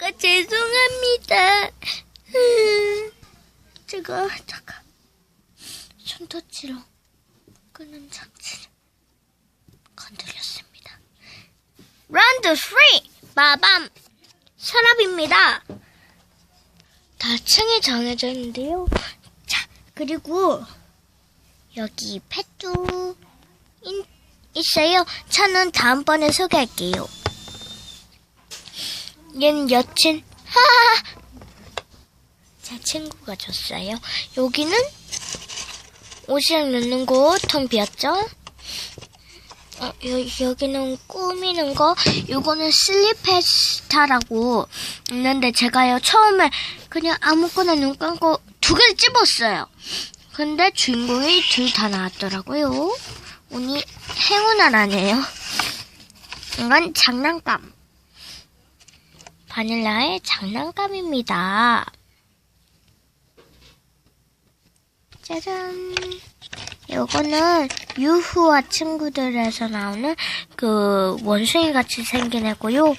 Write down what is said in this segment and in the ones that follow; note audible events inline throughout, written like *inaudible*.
아까 죄송합니다. 음, 제가 잠깐 손터치로 끄는 장치를 건드렸습니다. 라운드 3 마밤 서랍입니다. 다 층이 정해져 있는데요. 자 그리고 여기 펫도 인- 있어요. 저는 다음번에 소개할게요. 얘는 여친. 하하. *laughs* 제 친구가 줬어요. 여기는 옷이랑 넣는 곳텅 비었죠? 어, 여, 여기는 꾸미는 거. 요거는 슬리페스타라고 있는데 제가요 처음에 그냥 아무거나 눈 감고 두 개를 찝었어요. 근데 주인공이 둘 다 나왔더라고요. 행운을 아니에요. 이건 장난감. 바닐라의 장난감입니다. 짜잔. 요거는 유후와 친구들에서 나오는 그 원숭이 같이 생긴 애고요.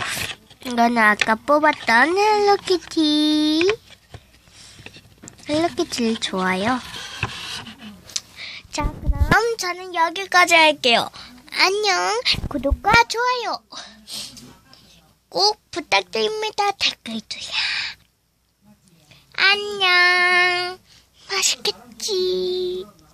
이거는 아까 뽑았던 헬로키티. 헬로키티를 좋아요. 자, 그럼 저는 여기까지 할게요. 안녕. 구독과 좋아요. 꼭 부탁드립니다. 댓글도요. 안녕.